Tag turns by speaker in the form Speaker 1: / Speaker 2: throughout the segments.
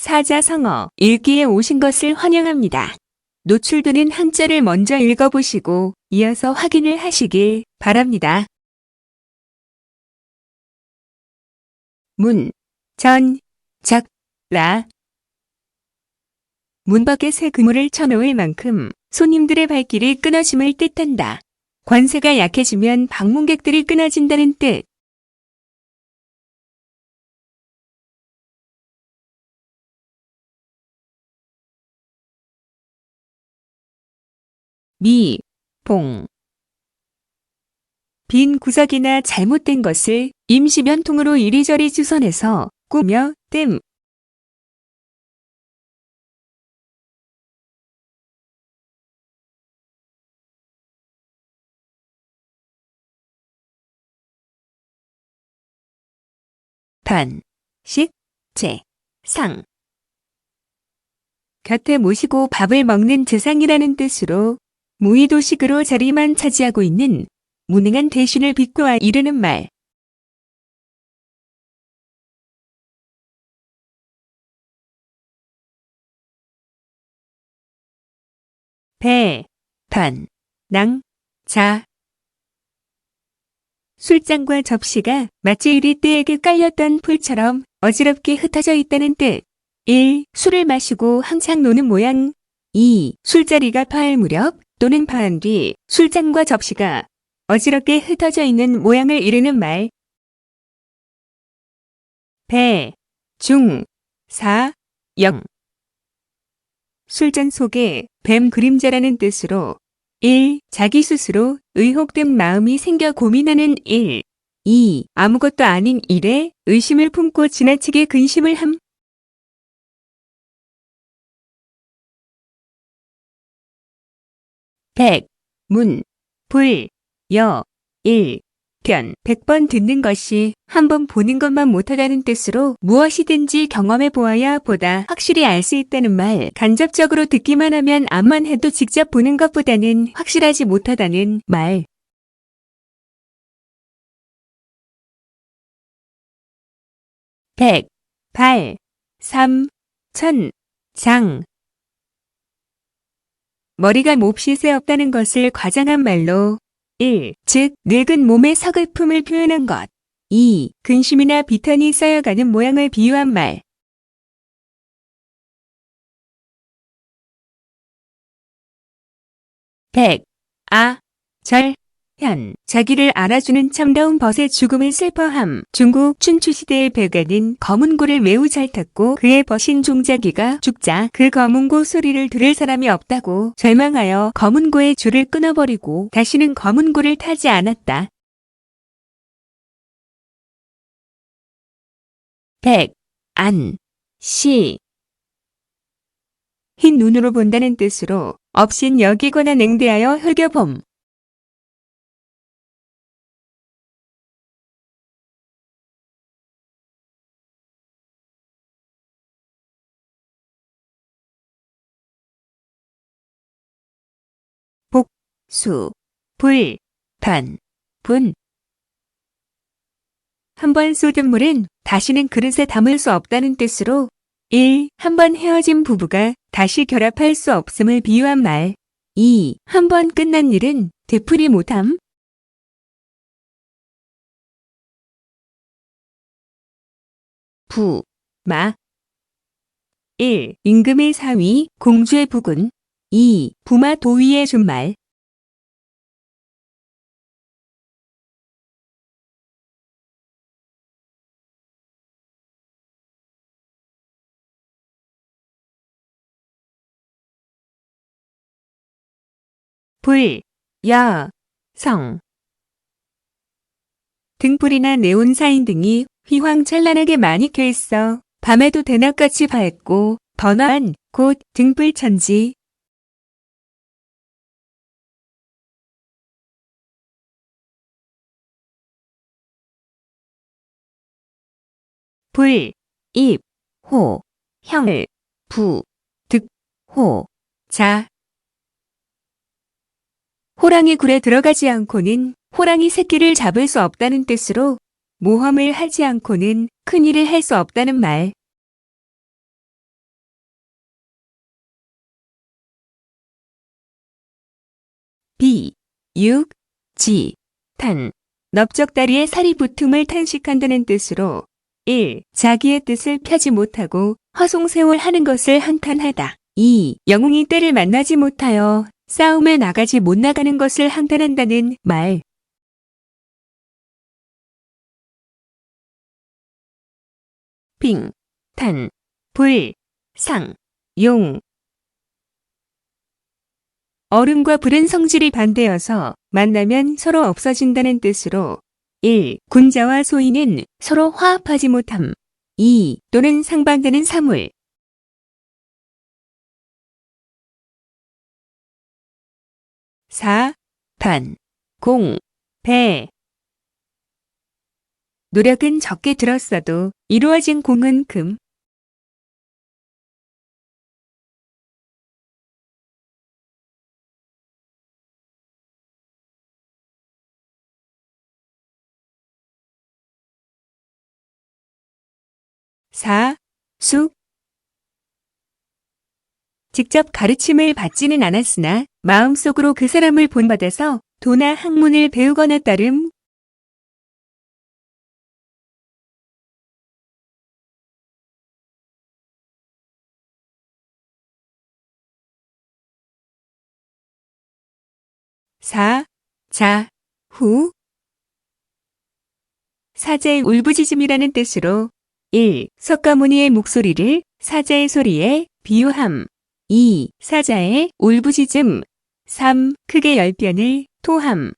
Speaker 1: 사자성어 읽기에 오신 것을 환영합니다. 노출되는 한자를 먼저 읽어보시고 이어서 확인을 하시길 바랍니다. 문, 전, 작, 라. 문 밖에 새 그물을 쳐놓을 만큼 손님들의 발길이 끊어짐을 뜻한다. 관세가 약해지면 방문객들이 끊어진다는 뜻. 미, 봉. 빈 구석이나 잘못된 것을 임시 변통으로 이리저리 주선해서 꾸며 뜸. 반, 식, 제, 상. 곁에 모시고 밥을 먹는 제상이라는 뜻으로 무의도식으로 자리만 차지하고 있는 무능한 대신을 비꼬아 이르는 말. 배, 반, 낭, 자. 술잔과 접시가 마치 이리 떼에게 깔렸던 풀처럼 어지럽게 흩어져 있다는 뜻. 1. 술을 마시고 한창 노는 모양. 2. 술자리가 파할 무렵 또는 파한 뒤 술잔과 접시가 어지럽게 흩어져 있는 모양을 이르는 말. 배, 중, 사, 영. 술잔 속에 뱀 그림자라는 뜻으로 1. 자기 스스로 의혹된 마음이 생겨 고민하는 1. 2. 아무것도 아닌 일에 의심을 품고 지나치게 근심을 함. 백, 문, 불, 여, 일, 편, 백번 듣는 것이 한 번 보는 것만 못하다는 뜻으로 무엇이든지 경험해 보아야 보다 확실히 알 수 있다는 말, 간접적으로 듣기만 하면 암만 해도 직접 보는 것보다는 확실하지 못하다는 말. 백, 발, 삼, 천, 장. 머리가 몹시 새 없다는 것을 과장한 말로 1. 즉, 늙은 몸의 서글픔을 표현한 것. 2. 근심이나 비탄이 쌓여가는 모양을 비유한 말. 백, 아, 절, 현, 자기를 알아주는 참다운 벗의 죽음을 슬퍼함. 중국 춘추시대의 배가는 검은고를 매우 잘 탔고 그의 벗인 종자기가 죽자 그 검은고 소리를 들을 사람이 없다고 절망하여 검은고의 줄을 끊어버리고 다시는 검은고를 타지 않았다. 백, 안, 시. 흰 눈으로 본다는 뜻으로 없인 여기거나 냉대하여 흘겨봄. 수, 불, 반, 분. 한 번 쏟은 물은 다시는 그릇에 담을 수 없다는 뜻으로 1. 한 번 헤어진 부부가 다시 결합할 수 없음을 비유한 말. 2. 한 번 끝난 일은 되풀이 못함. 부, 마. 1. 임금의 사위, 공주의 부군. 2. 부마 도위의 준말. 불, 야, 성. 등불이나 네온 사인 등이 휘황찬란하게 많이 켜있어 밤에도 대낮같이 밝고 번화한 곧 등불천지. 불, 입, 호, 형, 부, 득, 호, 자. 호랑이 굴에 들어가지 않고는 호랑이 새끼를 잡을 수 없다는 뜻으로 모험을 하지 않고는 큰일을 할 수 없다는 말. B. 6. G. 탄. 넓적다리에 살이 붙음을 탄식한다는 뜻으로 1. 자기의 뜻을 펴지 못하고 허송세월 하는 것을 한탄하다. 2. 영웅이 때를 만나지 못하여 싸움에 나가지 못 나가는 것을 한탄한다는 말. 빙, 탄, 불, 상, 용. 얼음과 불은 성질이 반대여서 만나면 서로 없어진다는 뜻으로 1. 군자와 소인은 서로 화합하지 못함. 2. 또는 상반되는 사물. 4. 반, 공, 배. 노력은 적게 들었어도 이루어진 공은 금. 사, 숙. 직접 가르침을 받지는 않았으나 마음속으로 그 사람을 본받아서 도나 학문을 배우거나 따름 사, 자, 후. 사제의 울부짖음이라는 뜻으로 1. 석가모니의 목소리를 사자의 소리에 비유함. 2. 사자의 울부짖음. 3. 크게 열변을 토함.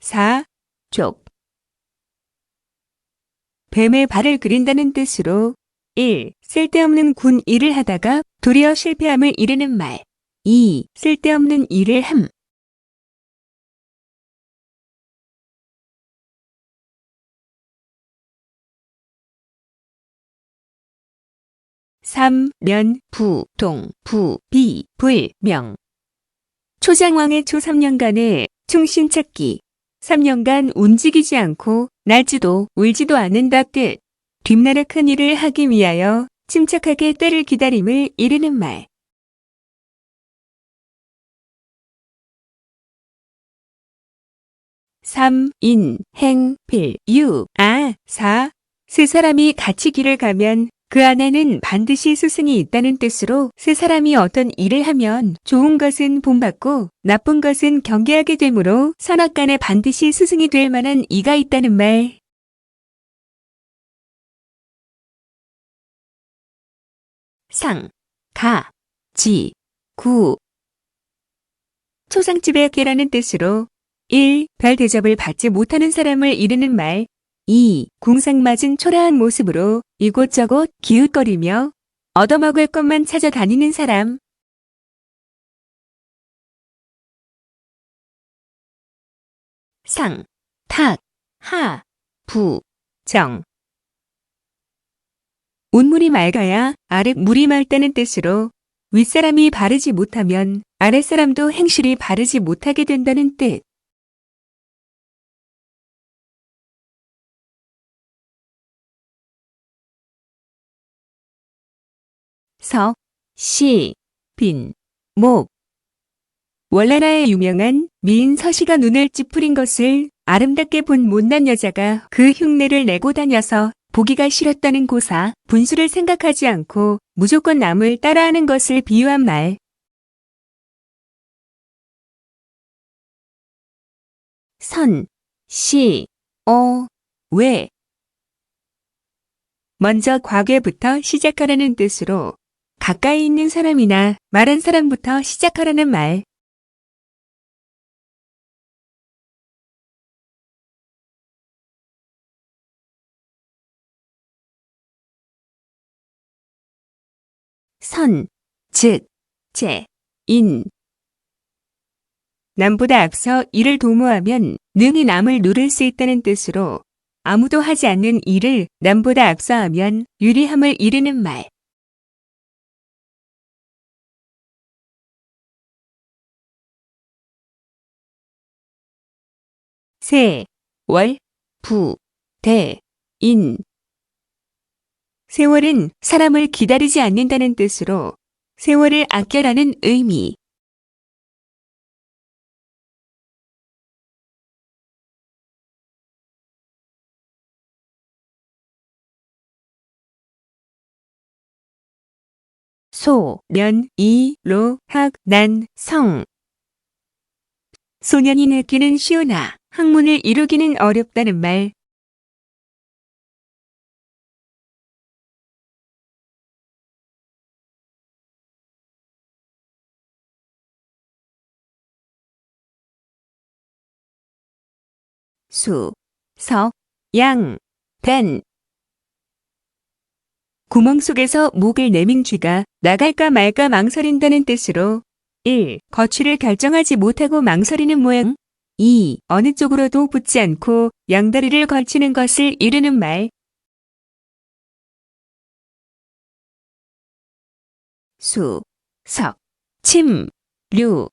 Speaker 1: 사, 쪽. 뱀의 발을 그린다는 뜻으로 1. 쓸데없는 군 일을 하다가 도리어 실패함을 이르는 말. 2. 쓸데없는 일을 함. 삼, 면, 부, 동, 부, 비, 불, 명. 초장왕의 초 3년간의 충신 찾기. 3년간 움직이지 않고 날지도 울지도 않는다 뜻. 뒷나라 큰 일을 하기 위하여 침착하게 때를 기다림을 이르는 말. 삼, 인, 행, 필, 유, 아, 사. 세 사람이 같이 길을 가면 그 안에는 반드시 스승이 있다는 뜻으로 세 사람이 어떤 일을 하면 좋은 것은 본받고 나쁜 것은 경계하게 되므로 선악간에 반드시 스승이 될 만한 이가 있다는 말. 상, 가, 지, 구. 초상집에 계라는 뜻으로 1. 별 대접을 받지 못하는 사람을 이르는 말 2. 궁상맞은 초라한 모습으로 이곳저곳 기웃거리며 얻어먹을 것만 찾아다니는 사람. 상, 탁, 하, 부, 정. 운물이 맑아야 아래 물이 맑다는 뜻으로 윗사람이 바르지 못하면 아랫사람도 행실이 바르지 못하게 된다는 뜻. 석, 시, 빈, 목. 월나라의 유명한 미인 서시가 눈을 찌푸린 것을 아름답게 본 못난 여자가 그 흉내를 내고 다녀서 보기가 싫었다는 고사, 분수를 생각하지 않고 무조건 남을 따라하는 것을 비유한 말. 선, 시, 어, 왜. 먼저 과거부터 시작하라는 뜻으로 가까이 있는 사람이나 말한 사람부터 시작하라는 말. 선, 즉, 제, 인. 남보다 앞서 일을 도모하면 능히 남을 누를 수 있다는 뜻으로 아무도 하지 않는 일을 남보다 앞서 하면 유리함을 이르는 말. 세, 월, 부, 대, 인. 세월은 사람을 기다리지 않는다는 뜻으로 세월을 아껴라는 의미. 소, 면, 이, 로, 학, 난, 성. 소년이 느끼는 쉬우나 학문을 이루기는 어렵다는 말. 수, 석, 양, 된. 구멍 속에서 목을 내민 쥐가 나갈까 말까 망설인다는 뜻으로 1. 거취를 결정하지 못하고 망설이는 모양 2. 어느 쪽으로도 붙지 않고 양다리를 걸치는 것을 이르는 말 수, 석, 침, 류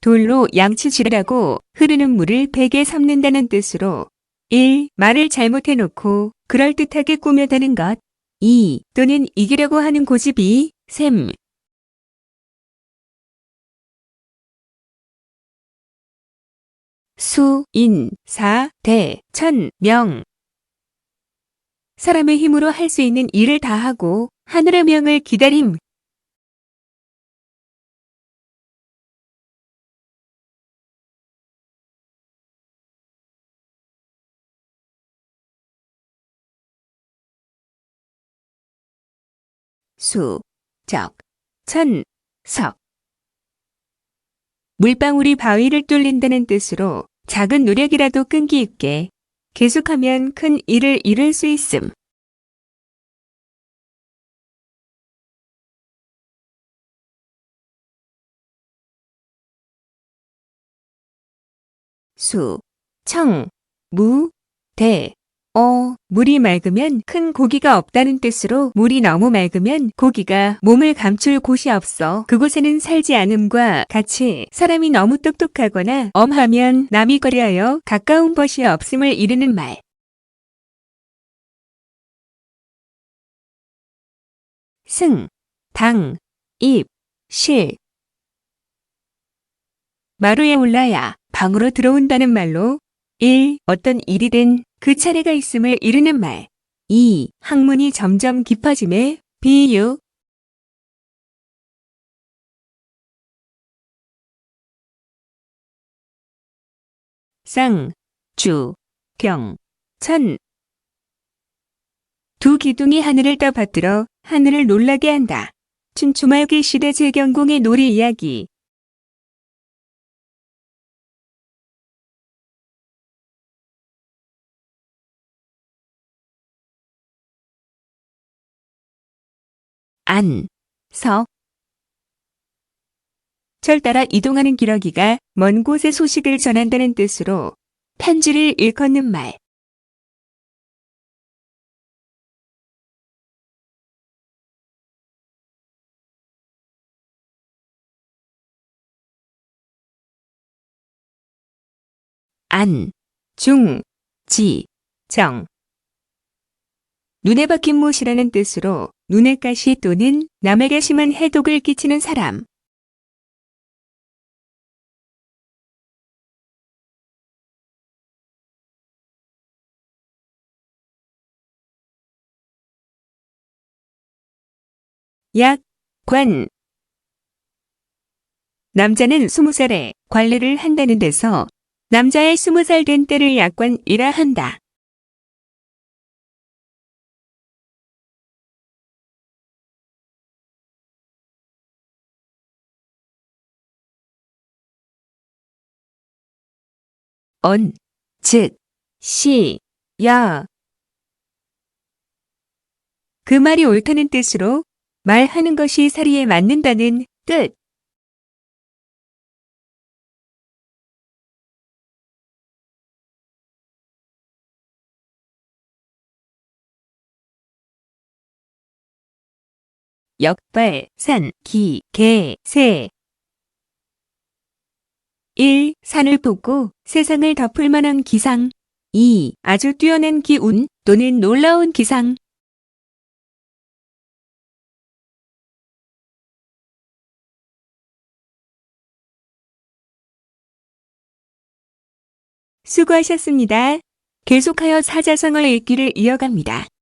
Speaker 1: 돌로 양치질하고 흐르는 물을 베개 삼는다는 뜻으로 1. 말을 잘못해놓고 그럴듯하게 꾸며대는 것 2. 또는 이기려고 하는 고집이 샘 수, 인, 사, 대, 천, 명 사람의 힘으로 할 수 있는 일을 다하고 하늘의 명을 기다림 수, 적, 천, 석. 물방울이 바위를 뚫린다는 뜻으로 작은 노력이라도 끈기 있게 계속하면 큰 일을 이룰 수 있음. 수, 청, 무, 대, 어, 물이 맑으면 큰 고기가 없다는 뜻으로 물이 너무 맑으면 고기가 몸을 감출 곳이 없어 그곳에는 살지 않음과 같이 사람이 너무 똑똑하거나 엄하면 남이 거리하여 가까운 것이 없음을 이르는 말. 승, 당, 입, 실. 마루에 올라야 방으로 들어온다는 말로 1. 어떤 일이든 그 차례가 있음을 이르는 말. 2. 학문이 점점 깊어짐에 비유. 쌍, 주, 경, 천. 두 기둥이 하늘을 떠받들어 하늘을 놀라게 한다. 춘추말기 시대 제경공의 놀이 이야기. 안, 서. 철 따라 이동하는 기러기가 먼 곳의 소식을 전한다는 뜻으로 편지를 일컫는 말. 안, 중, 지, 정. 눈에 박힌 못이라는 뜻으로 눈에 가시 또는 남에게 심한 해독을 끼치는 사람. 약, 관. 남자는 스무 살에 관리를 한다는 데서 남자의 스무 살된 때를 약관이라 한다. 언, 즉, 시, 야. 그 말이 옳다는 뜻으로 말하는 것이 사리에 맞는다는 뜻. 역발, 산, 기, 개, 새. 1. 산을 뽑고 세상을 덮을 만한 기상. 2. 아주 뛰어난 기운 또는 놀라운 기상. 수고하셨습니다. 계속하여 사자성어 읽기를 이어갑니다.